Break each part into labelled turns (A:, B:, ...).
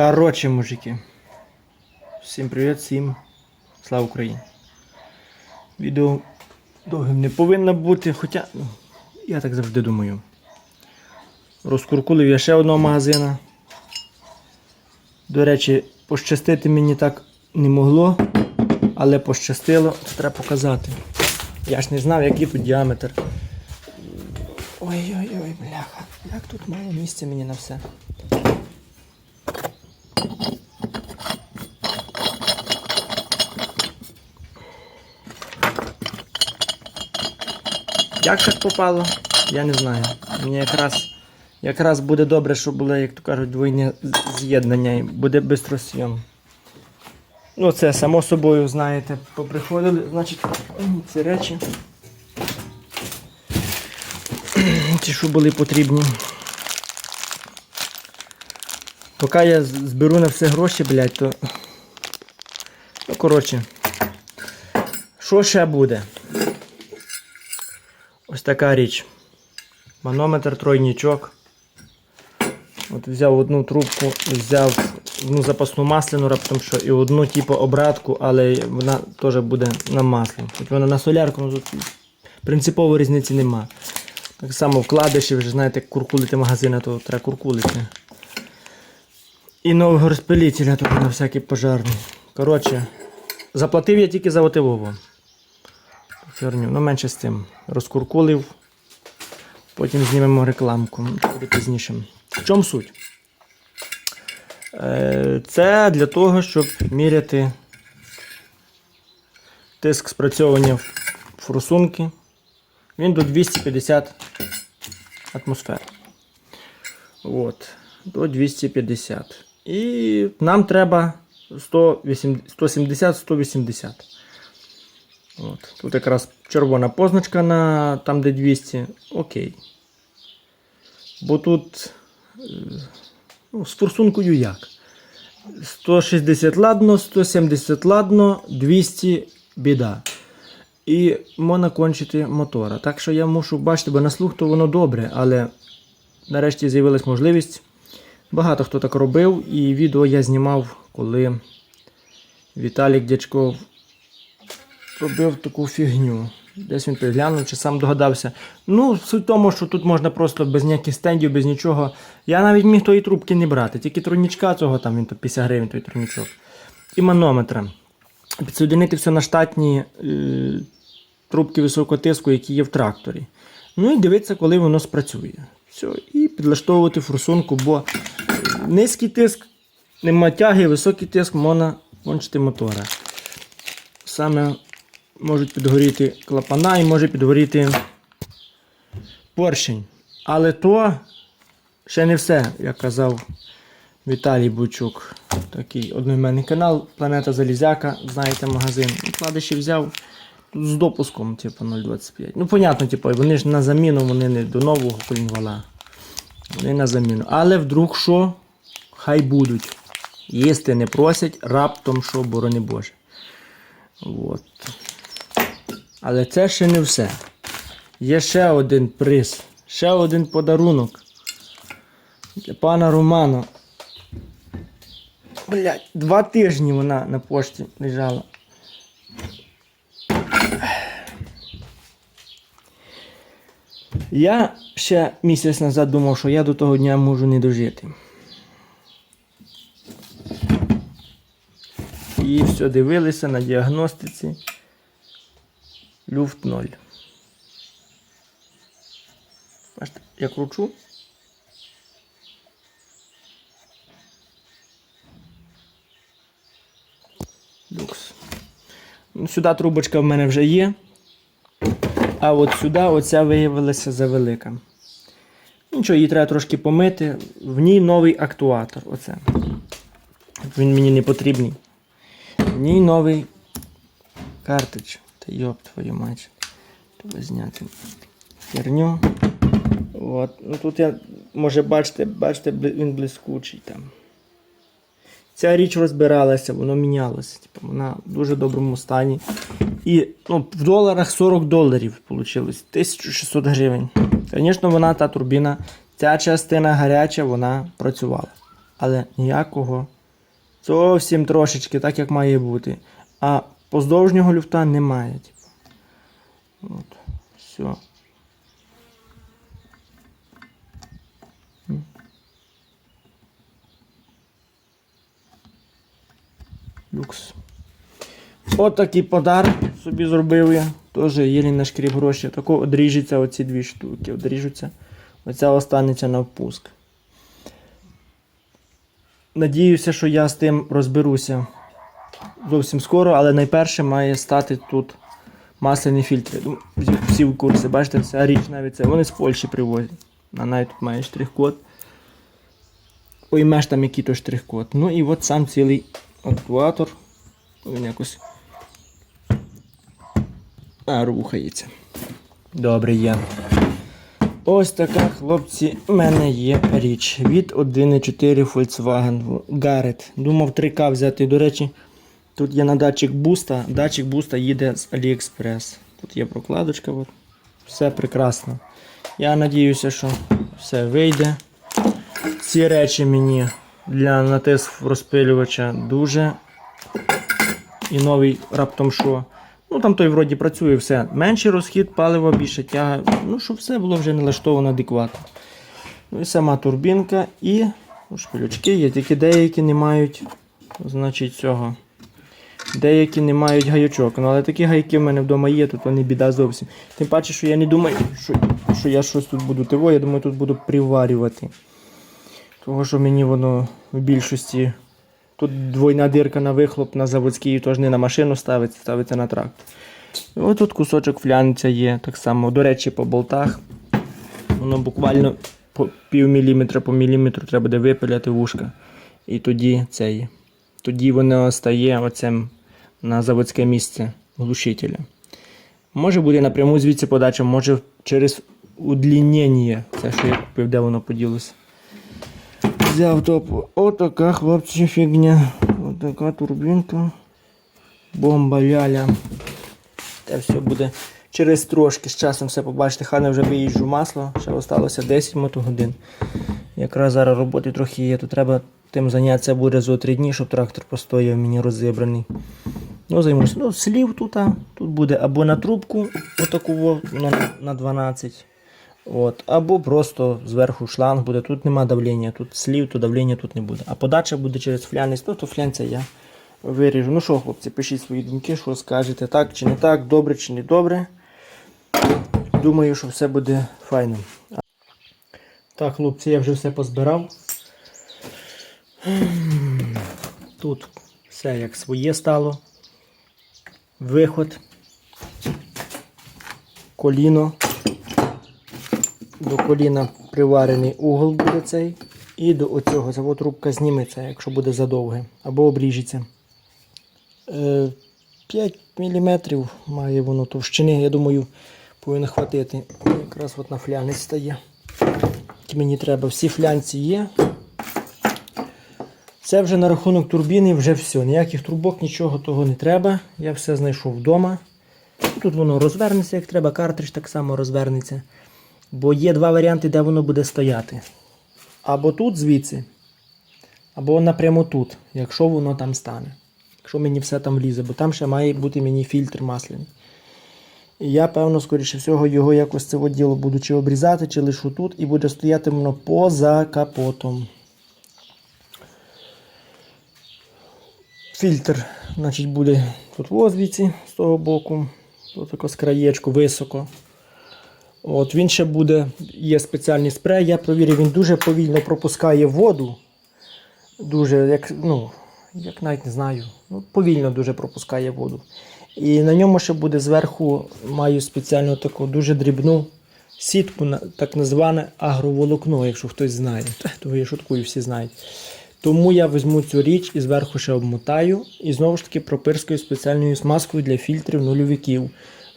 A: Коротше, мужики. Всім привіт, всім слава Україні. Відео довгим не повинно бути, хоча ну, я так завжди думаю. Розкуркулив я ще одного магазина. До речі, пощастити мені так не могло, але пощастило, це треба показати. Я ж не знав, який тут діаметр. Ой-ой-ой, бляха, як тут мало місця мені на все. Як так попало, я не знаю. Мені якраз, якраз буде добре, щоб було, як то кажуть, двойне з'єднання і буде бистросйом. Ну, це само собою, знаєте, поприходили, значить, ці речі. Ті, що були потрібні. Поки я зберу на все гроші, блядь, то. Ну, коротше. Що ще буде? Ось така річ. Манометр тройнічок. От взяв одну трубку, взяв одну запасну масляну, раптом що, і одну типу обратку, але вона теж буде на маслі. Хоч вона на солярку, ну тут принципової різниці нема. Так само вкладиші, ж знаєте, як куркулити магазини, то треба куркулити. І нового розпилителя тут на всякий пожарний. Коротше, заплатив я тільки за отивову. Херню, ну менше з тим. Розкуркулив. Потім знімемо рекламку. Буде пізніше. В чому суть? Е, Це для того, щоб міряти тиск спрацьовування форсунки. Він до 250 атмосфер. От, до 250. І нам треба 170-180. От. Тут якраз червона позначка на там, де 200. Окей. Бо тут е, ну, з форсункою як? 160 ладно, 170 ладно, 200 біда. І можна кончити мотора. Так що я мушу бачити, бо на слух то воно добре, але нарешті з'явилась можливість. Багато хто так робив, і відео я знімав, коли Віталік Дячков робив таку фігню. Десь він підглянув чи сам догадався. Ну, суть в тому, що тут можна просто без ніяких стендів, без нічого. Я навіть міг тої трубки не брати, тільки тройнічка цього, там він то 50 гривень той тройнічок. І манометра. Підсоединити все на штатні е, трубки високого тиску, які є в тракторі. Ну і дивитися, коли воно спрацює. Все, і підлаштовувати форсунку, бо низький тиск, нема тяги, високий тиск можна кончити мотора. Саме можуть підгоріти клапана і може підгоріти поршень. Але то ще не все, як казав Віталій Бучук. Такий одноіменний канал Планета Залізяка. Знаєте, магазин. Вкладиші взяв з допуском, типу 0,25. Ну, понятно, типу, вони ж на заміну, вони не до нового колінвала. Вони на заміну. Але вдруг що? Хай будуть. Їсти не просять, раптом що, борони Боже. От. Але це ще не все. Є ще один приз, ще один подарунок. Для пана Романа. Блять, два тижні вона на пошті лежала. Я ще місяць назад думав, що я до того дня можу не дожити. І все дивилися на діагностиці. Люфт 0. Бачите, я кручу. Люкс. Ну, сюди трубочка в мене вже є. А от сюди оця виявилася завелика. Нічого, її треба трошки помити. В ній новий актуатор. Оце. Він мені не потрібний. В ній новий картич. Йоп твою мать. Треба зняти херню. От. Ну тут я, може бачите, бачите, він блискучий там. Ця річ розбиралася, воно мінялося. Типу, вона в дуже доброму стані. І ну, в доларах 40 доларів вийшло. 1600 гривень. Звісно, вона та турбіна, ця частина гаряча, вона працювала. але ніякого. Зовсім трошечки, так як має бути. А поздовжнього люфта немає. Типу. От. Все. Люкс. От такий подарок собі зробив я. Теж єлі на шкріп гроші. Тако одріжуться оці дві штуки. Одріжуться. Оця останеться на впуск. Надіюся, що я з тим розберуся зовсім скоро, але найперше має стати тут масляні фільтри. Всі- в курсі, бачите, вся річ навіть це. Вони з Польщі привозять. А навіть тут має штрих-код. Поймеш там який то штрих-код. Ну і от сам цілий актуатор. Він якось. А, рухається. Добре є. Ось така, хлопці, в мене є річ від 1.4 Volkswagen Garrett. Думав 3К взяти. До речі, тут є на датчик буста. Датчик буста їде з AliExpress. Тут є прокладочка. От. Все прекрасно. Я надіюся, що все вийде. Ці речі мені для натиск розпилювача дуже. І новий раптом що. Ну там той вроді працює все. Менший розхід палива, більше тяга. Ну, щоб все було вже налаштовано адекватно. Ну і сама турбінка і ну, шпилючки є, тільки деякі не мають, значить, цього. Деякі не мають гайочок. Ну, але такі гайки в мене вдома є, тут вони біда зовсім. Тим паче, що я не думаю, що, що я щось тут буду тиво, я думаю, тут буду приварювати. Того, що мені воно в більшості. Тут двойна дирка на вихлоп на заводській, тож не на машину ставиться, ставиться на трактор. І Ось тут кусочок флянця є, так само, до речі, по болтах. Воно буквально по пів міліметра по міліметру треба буде випиляти вушка. І тоді цей, тоді воно стає оцем на заводське місце глушителя. Може буде напряму звідси подача, може через удлінення. Це що я купив, де воно поділося. Взяв топ. Отака, хлопці, фігня. Отака турбінка. Бомба ляля. Те все буде через трошки з часом все побачите. Хай не вже виїжджу масло, ще залишилося 10 мотогодин. Якраз зараз роботи трохи є, то треба тим зайнятися буде за 3 дні, щоб трактор постояв мені розібраний. Ну, займуся. Ну, слів тут, тут буде або на трубку, отаку на, на 12. От, або просто зверху шланг буде. Тут нема давлення, тут слів, то давлення тут не буде. А подача буде через флянець, ну то флянця я виріжу. Ну що, хлопці, пишіть свої думки, що скажете, так чи не так, добре чи не добре. Думаю, що все буде файно. Так, хлопці, я вже все позбирав. Тут все як своє стало. Виход. Коліно. До коліна приварений угол буде цей. І до оцього завод трубка зніметься, якщо буде задовге, або обріжеться. Е, 5 мм має воно товщини, я думаю, повинно хватити. Якраз от на флянець стає. Мені треба. Всі флянці є. Це вже на рахунок турбіни, вже все. Ніяких трубок, нічого того не треба. Я все знайшов вдома. Тут воно розвернеться, як треба, картридж так само розвернеться. Бо є два варіанти, де воно буде стояти. Або тут звідси, або напрямо тут, якщо воно там стане. Якщо мені все там влізе, бо там ще має бути мені фільтр масляний. І я, певно, скоріше всього, його якось це діло буду чи обрізати, чи лише тут, і буде стояти воно поза капотом. Фільтр, значить, буде тут возвіці з того боку, тут тако з краєчку високо. От Він ще буде, є спеціальний спрей, я провірив, він дуже повільно пропускає воду. Дуже, як, ну, як навіть не знаю, ну, повільно дуже пропускає воду. І на ньому ще буде зверху, маю спеціальну таку дуже дрібну сітку, так назване агроволокно, якщо хтось знає. То я шуткую, всі знають. Тому я візьму цю річ і зверху ще обмотаю. І знову ж таки пропирскаю спеціальною смазкою для фільтрів нульовиків.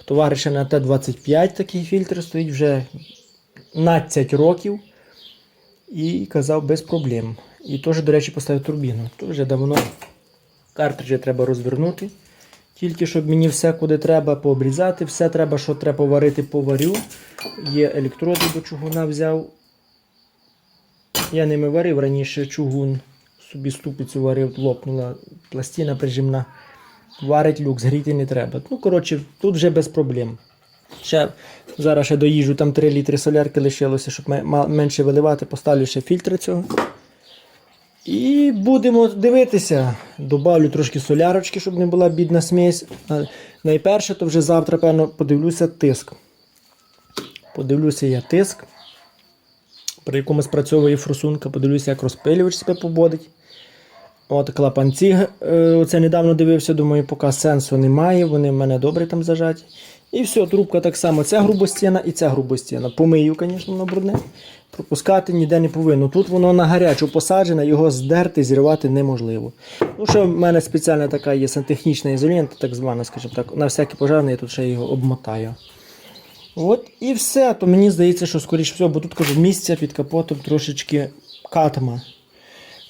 A: Товариша на Т-25 такий фільтр стоїть вже 15 років. І казав без проблем. І теж, до речі, поставив турбіну. То вже давно картриджі треба розвернути. Тільки щоб мені все куди треба пообрізати, все треба, що треба поварити, поварю. Є електроди до чугуна взяв. Я ними варив раніше чугун. Собі ступицю варив, лопнула пластина прижимна. Варить люкс, гріти не треба. Ну, коротше, тут вже без проблем. Ще зараз ще доїжджу, там 3 літри солярки лишилося, щоб менше виливати, поставлю ще фільтри цього. І будемо дивитися. Добавлю трошки солярочки, щоб не була бідна смесь. Найперше, то вже завтра, певно, подивлюся тиск. Подивлюся я тиск, при якому спрацьовує форсунка, подивлюся, як розпилювач себе пободить. От клапанці, е, оце недавно дивився, думаю, поки сенсу немає, вони в мене добре там зажаті. І все, трубка так само, ця грубостіна і ця грубостіна. Помию, звісно, воно брудне. Пропускати ніде не повинно. Тут воно на гарячу посаджене, його здерти, зірвати неможливо. Ну, що в мене спеціальна така є сантехнічна ізолента, так звана, скажімо так, на всякий пожарний я тут ще його обмотаю. От і все. То мені здається, що скоріше всього, бо тут кажу, місця під капотом трошечки катма.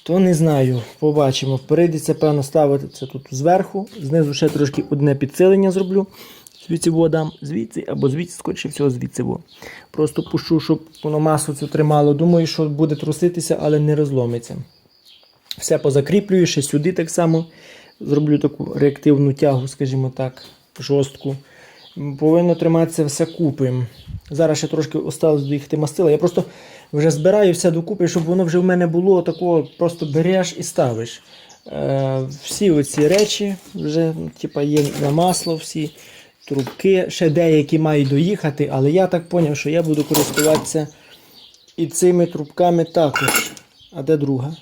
A: То не знаю, побачимо. Прийдеться, певно, ставити це тут зверху. Знизу ще трошки одне підсилення зроблю. Звідси дам, звідси або звідси, скоріше всього, звідси. во. Просто пущу, щоб воно масу цю тримало. Думаю, що буде труситися, але не розломиться. Все позакріплюю, ще сюди так само. Зроблю таку реактивну тягу, скажімо так, жорстку. Повинно триматися все купи. Зараз ще трошки осталось доїхати мастила. Я просто вже збираю все докупи, щоб воно вже в мене було такого, просто береш і ставиш. Е, всі оці речі вже типа, є на масло, всі трубки, ще деякі мають доїхати, але я так зрозумів, що я буду користуватися і цими трубками також. А де друга?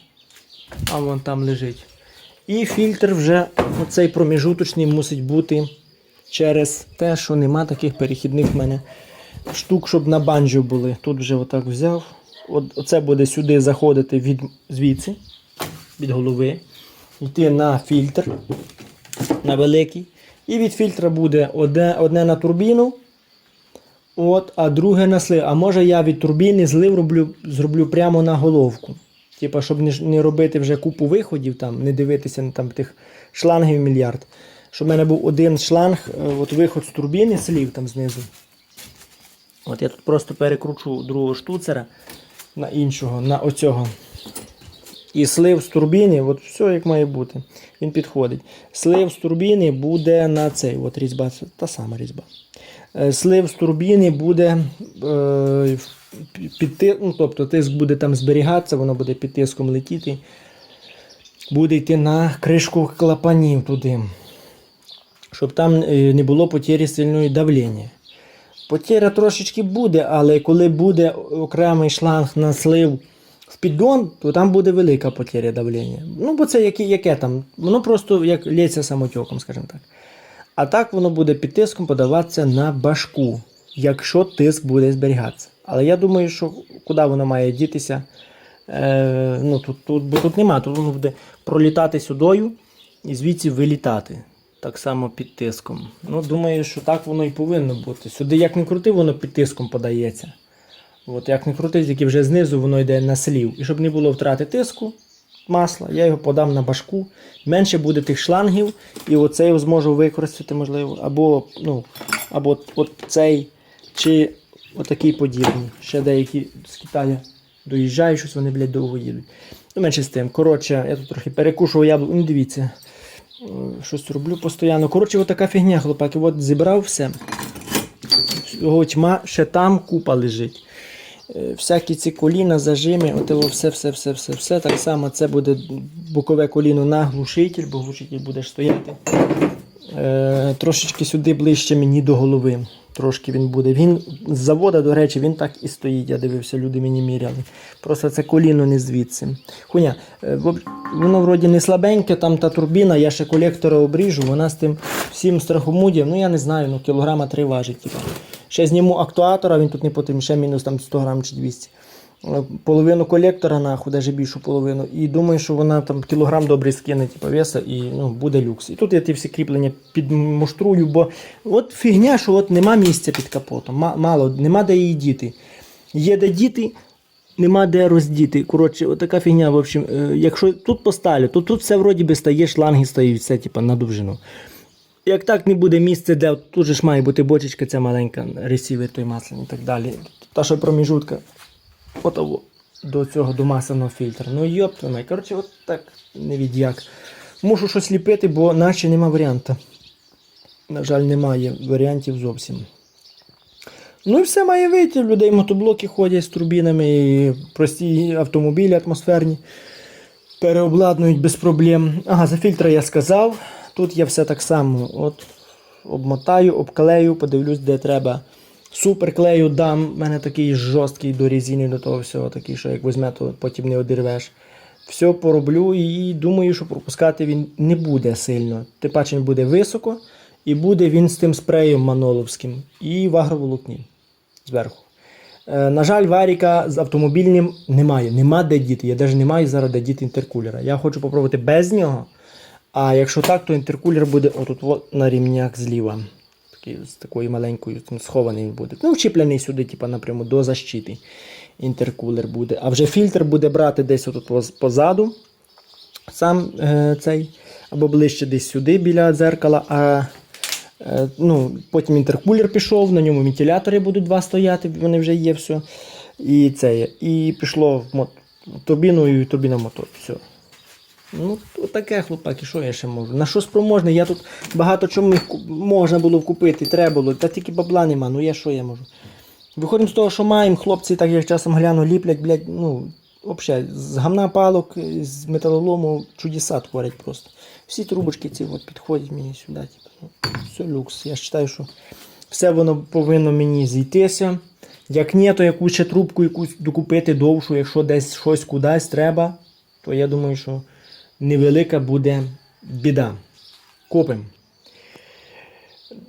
A: А вон там лежить. І фільтр вже оцей проміжуточний мусить бути через те, що нема таких перехідних в мене штук, щоб на банджо були. Тут вже отак взяв. От, оце буде сюди заходити від звідси, від голови, йти на фільтр на великий. І від фільтра буде одне, одне на турбіну, от, а друге на слив. А може я від турбіни злив роблю, зроблю прямо на головку. Типа, щоб не, не робити вже купу виходів, там, не дивитися на там, тих шлангів мільярд. Щоб в мене був один шланг, е, от виход з турбіни, слів там знизу. От я тут просто перекручу другого штуцера на іншого, на оцього. І слив з турбіни, от все як має бути. Він підходить. Слив з турбіни буде на цей. От різьба, та сама різьба. Е, Слив з турбіни буде е, під, ну, тобто тиск буде там зберігатися, воно буде під тиском летіти. Буде йти на кришку клапанів туди. Щоб там е, не було потері сильної давлення. Потеря трошечки буде, але коли буде окремий шланг на слив в піддон, то там буде велика потеря давлення. Ну, бо це яке, яке там, воно просто як лється самотьоком, скажімо так. А так воно буде під тиском подаватися на башку, якщо тиск буде зберігатися. Але я думаю, що куди воно має дітися, е, ну, тут, тут, бо тут нема, тут воно буде пролітати сюдою і звідси вилітати. Так само під тиском. Ну, думаю, що так воно і повинно бути. Сюди як не крути, воно під тиском подається. От як не крути, тільки вже знизу воно йде на слів. І щоб не було втрати тиску масла, я його подам на башку. Менше буде тих шлангів, і оцей я зможу використати, можливо, або, ну, або цей, чи отакий подібний. Ще деякі з Китаю доїжджають, щось вони, блядь, довго їдуть. Ну, менше з тим. Коротше, я тут трохи перекушував яблуко. Ну, дивіться. Е, Щось роблю постійно. Коротше, отака така фігня, хлопаки. От зібрав все. Його тьма, ще там купа лежить. Е, Всякі ці коліна, зажими, от його все, все, все, все, все. Так само це буде бокове коліно на глушитель, бо глушитель буде стояти. Е, трошечки сюди ближче мені до голови. Трошки він буде. Він з завода, до речі, він так і стоїть. Я дивився, люди мені міряли. Просто це коліно не звідси. Хуйня, е, воно вроді не слабеньке, там та турбіна, я ще колектора обріжу, вона з тим всім страхомудів, ну я не знаю, ну кілограма три важить. Типу. Ще зніму актуатора, він тут не потрібен, ще мінус там 100 грам чи 200. Половину колектора, нахуй, навіть більшу половину. І думаю, що вона там кілограм добре скине, типу, веса і ну, буде люкс. І тут я ті всі кріплення підмуштрую, бо от фігня, що от нема місця під капотом. Ма- Мало, нема де її діти. Є де діти, нема де роздіти. Коротше, отака фігня. В общем, е, якщо тут поставлю, то тут все вроді би стає, шланги стають, все типу, на довжину. Як так не буде місце, де тут же ж має бути бочечка, ця маленька, ресівер той масляний і так далі. Та що проміжутка. Отово. до цього до масляного фільтра. Ну йоп, коротше, от так не від як. Мушу щось ліпити, бо наче нема варіанта. На жаль, немає варіантів зовсім. Ну і все має вийти. Людей мотоблоки ходять з турбінами, і прості автомобілі атмосферні переобладнують без проблем. Ага, за фільтри я сказав. Тут я все так само. От обмотаю, обклею, подивлюсь, де треба. Суперклею дам. У мене такий жорсткий до резини, до того всього, такий, що як візьме, то потім не одірвеш. Все пороблю і думаю, що пропускати він не буде сильно. Тим паче він буде високо, і буде він з тим спреєм маноловським і в агроволокні зверху. Е, на жаль, варіка з автомобільним немає. Нема де діти. Я навіть не маю зараз де діти інтеркулера. Я хочу попробувати без нього. А якщо так, то інтеркулер буде отут на рівнях зліва. Такий, з такою маленькою, там схований він буде. Ну, вчіплений сюди, типу, напряму до защити. Інтеркулер буде. А вже фільтр буде брати десь отут позаду. Сам е, цей, або ближче десь сюди біля дзеркала. А Е, Ну, потім інтеркулер пішов, на ньому вентилятори будуть два стояти, вони вже є все. І це. І пішло в турбіну і турбіна мотор. Все. Ну, таке, хлопаки, що я ще можу? На що спроможний? Я тут багато ку- можна було купити, треба було, та тільки бабла нема, ну я що я можу? Виходимо з того, що маємо, хлопці, так як часом гляну, ліплять, блядь, ну, взагалі, з гамна палок, з металолому чудеса творять просто. Всі трубочки ці от підходять мені сюди. Типу, ну, все люкс. Я вважаю, що все воно повинно мені зійтися. Як ні, то якусь ще трубку якусь докупити довшу, якщо десь щось кудись треба, то я думаю, що невелика буде біда. Купимо.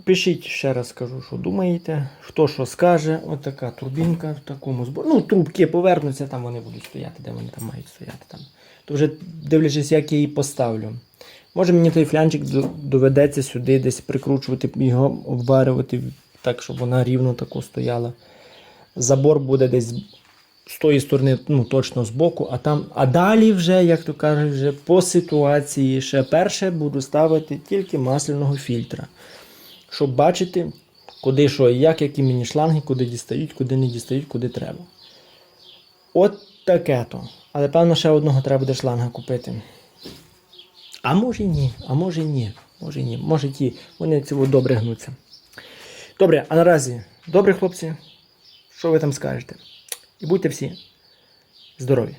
A: Пишіть ще раз скажу, що думаєте. Хто що скаже, отака турбінка в такому зборі. Ну, трубки повернуться, там вони будуть стояти, де вони там мають стояти. Там. То вже дивлячись, як я її поставлю. Може мені той флянчик доведеться сюди десь прикручувати, його обварювати так, щоб вона рівно тако стояла. Забор буде десь тої сторони, ну точно з боку, а там. А далі вже, як то кажуть, вже по ситуації ще перше буду ставити тільки масляного фільтра. Щоб бачити, куди що як, які мені шланги, куди дістають, куди не дістають, куди треба. От таке то. Але певно, ще одного треба буде шланга купити. А може ні, а може ні. Може ні. Може ті, вони цього добре гнуться. Добре, а наразі, добре, хлопці, що ви там скажете? І будьте всі здорові!